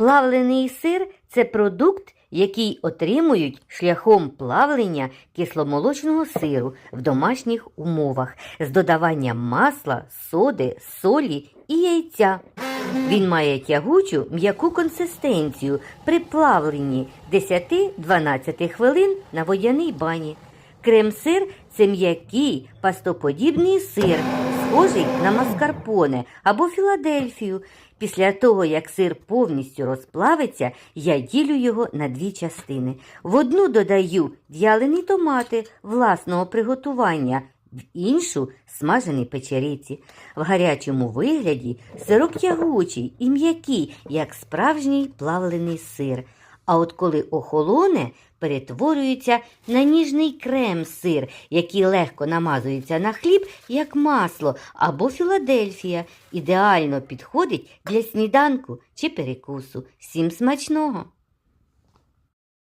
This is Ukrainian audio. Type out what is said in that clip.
Плавлений сир це продукт, який отримують шляхом плавлення кисломолочного сиру в домашніх умовах з додаванням масла, соди, солі і яйця. Він має тягучу м'яку консистенцію при плавленні 10-12 хвилин на водяній бані. Крем-сир це м'який пастоподібний сир, схожий на маскарпоне або Філадельфію. Після того, як сир повністю розплавиться, я ділю його на дві частини. В одну додаю в'ялені томати власного приготування, в іншу смажені печериці. В гарячому вигляді сирок тягучий і м'який, як справжній плавлений сир. А от коли охолоне, перетворюється на ніжний крем-сир, який легко намазується на хліб, як масло або Філадельфія. Ідеально підходить для сніданку чи перекусу. Всім смачного!